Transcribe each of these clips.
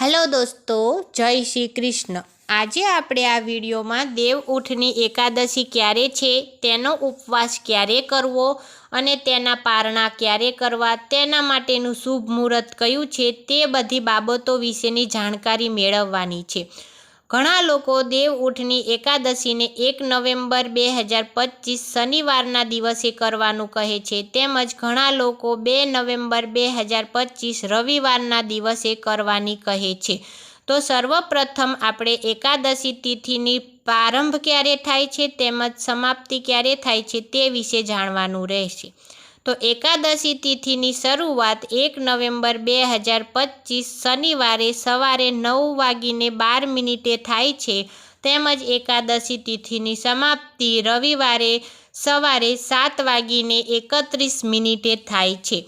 Hello દોસ્તો, જય શ્રી કૃષ્ણ. આજે આપણે આ વિડીયોમાં દેવ ઉઠની એકાદશી ક્યારે છે, તેનો ઉપવાસ ક્યારે કરવો અને તેના પારણા ક્યારે કરવા, તેના માટેનું શુભ મુહૂર્ત કયું છે, તે બધી બાબતો વિશેની જાણકારી મેળવવાની છે. ઘણા લોકો દેવ ઉઠની એકાદશીને એક નવેમ્બર બે હજાર પચીસ શનિવારના દિવસે કરવાનું કહે છે. તેમજ ઘણા લોકો બે નવેમ્બર બે હજાર પચીસ રવિવારના દિવસે કરવાની કહે છે. તો સર્વપ્રથમ આપણે એકાદશી તિથિની પ્રારંભ ક્યારે થાય છે તેમજ સમાપ્તિ ક્યારે થાય છે તે વિશે જાણવાનું રહેશે. તો એકાદશી તિથિની શરૂઆત એક નવેમ્બર બે હજાર પચીસ શનિવારે સવારે નવ વાગીને બાર મિનિટે થાય છે. તેમજ એકાદશી તિથિની સમાપ્તિ રવિવારે સવારે સાત વાગીને એકત્રીસ મિનિટે થાય છે.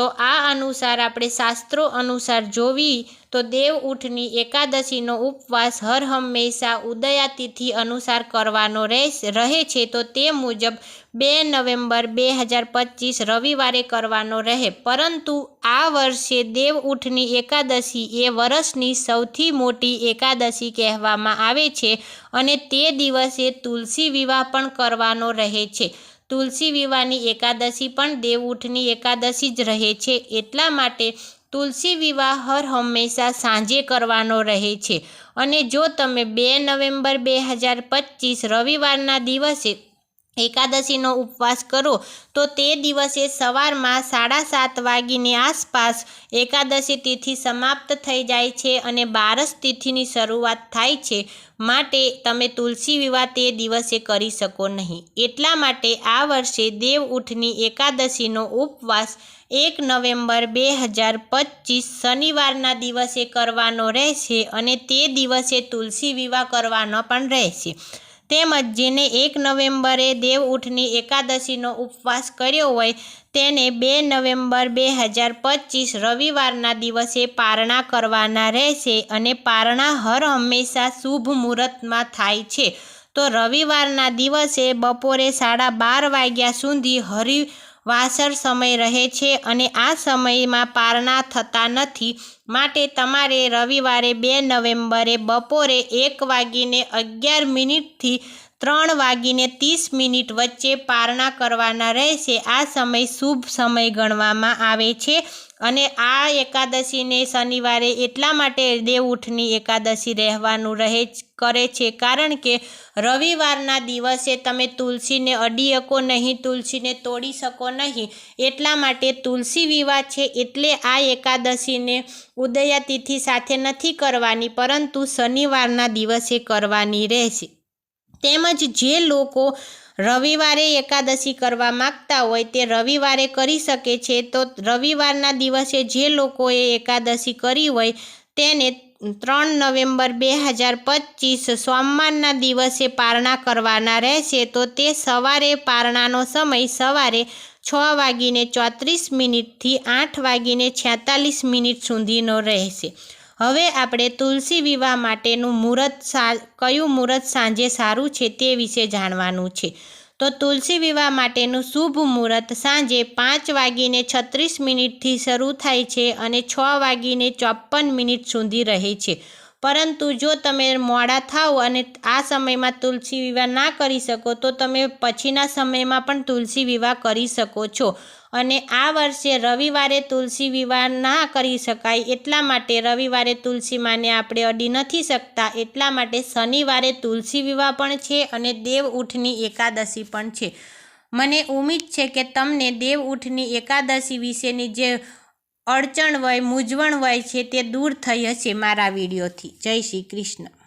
તો આ અનુસાર આપણે શાસ્ત્રો અનુસાર જોવી તો દેવ ઉઠની એકાદશીનો ઉપવાસ હર હંમેશા ઉદયાતિથિ અનુસાર કરવાનો રહે છે. તો તે મુજબ બે નવેમ્બર બે હજાર પચીસ રવિવારે કરવાનો રહે. પરંતુ આ વર્ષે દેવ ઉઠની એકાદશી એ વર્ષની સૌથી મોટી એકાદશી કહેવામાં આવે છે અને તે દિવસે તુલસી વિવાહ પણ કરવાનો રહે છે. તુલસી વિવાહની એકાદશી પણ દેવઉઠની એકાદશી જ રહે છે. એટલા માટે તુલસી વિવાહ હર હંમેશા સાંજે કરવાનો રહે છે. અને જો તમે બે નવેમ્બર બે હજાર પચીસ રવિવારના દિવસે એકાદશીનો ઉપવાસ કરો, તો તે દિવસે સવારમાં સાડા સાત વાગીની આસપાસ એકાદશી તિથિ સમાપ્ત થઈ જાય છે અને બારસ તિથિની શરૂઆત થાય છે. માટે તમે તુલસી વિવાહ તે દિવસે કરી શકો નહીં. એટલા માટે આ વર્ષે દેવ ઉઠની એકાદશીનો ઉપવાસ એક નવેમ્બર બે હજાર પચીસ શનિવારના દિવસે કરવાનો રહેશે અને તે દિવસે તુલસી વિવાહ કરવાનો પણ રહેશે. તેમજ જેને એક નવેમ્બરે દેવ ઉઠની એકાદશીનો ઉપવાસ કર્યો હોય, તેને બે નવેમ્બર બે હજાર પચીસ રવિવારના દિવસે પારણા કરવાના રહેશે અને પારણા હર હંમેશા શુભ મુહૂર્તમાં થાય છે. તો રવિવારના દિવસે બપોરે સાડા બાર વાગ્યા સુધી હરિ વાસર સમય રહે છે અને આ સમયમાં પારણા થતા નથી. માટે તમારે રવિવારે બે નવેમ્બરે બપોરે એક વાગીને અગિયાર મિનિટથી ત્રણ વાગીને ત્રીસ મિનિટ વચ્ચે પારણા કરવાના રહેશે. આ સમય શુભ સમય ગણવામાં આવે છે અને આ એકાદશીને શનિવારે એટલા માટે દેવઉઠની એકાદશી રહેવાનું રહે કરે છે. કારણ કે રવિવારના દિવસે તમે તુલસીને અડી શકો નહીં, તુલસીને તોડી શકો નહીં. એટલા માટે તુલસી વિવાહ છે એટલે આ એકાદશીને ઉદયાતિથિ સાથે નથી કરવાની, પરંતુ શનિવારના દિવસે કરવાની રહેશે. તેમજ જે લોકો રવિવારે એકાદશી કરવા માગતા હોય તે રવિવારે કરી શકે છે, તો રવિવારના દિવસે જે લોકોએ એકાદશી કરી હોય તેને ત્રણ નવેમ્બર બે હજાર પચીસ સોમવારના દિવસે પારણા કરવાના રહેશે. તો તે સવારે પારણાનો સમય સવારે છ વાગીને ચોત્રીસ મિનિટથી આઠ વાગીને છેતાલીસ મિનિટ સુધીનો રહેશે. હવે આપણે તુલસી વિવાહ માટેનું મુહૂર્ત કયું મુહૂર્ત સાંજે સારું છે તે વિશે જાણવાનું છે. તો તુલસી વિવાહ માટેનું શુભ મુહૂર્ત સાંજે પાંચ વાગીને છત્રીસ મિનિટથી શરૂ થાય છે અને છ વાગીને ચોપન મિનિટ સુધી રહે છે. પરંતુ જો તમે મોડા થાવ અને આ સમયમાં તુલસી વિવાહ ના કરી શકો તો તમે પછીના સમયમાં પણ તુલસી વિવાહ કરી શકો છો. અને આ વર્ષે રવિવારે તુલસી વિવાહ ના કરી શકાય એટલા માટે રવિવારે તુલસી માને આપણે અડી નથી શકતા. એટલા માટે શનિવારે તુલસી વિવાહ પણ છે અને દેવ ઉઠની એકાદશી પણ છે. મને ઉમ્મીદ છે કે તમને દેવ ઉઠની એકાદશી વિશેની જે અડચણ હોય, મૂંઝવણ હોય છે તે દૂર થઈ હશે મારા વિડીયોથી. જય શ્રી કૃષ્ણ.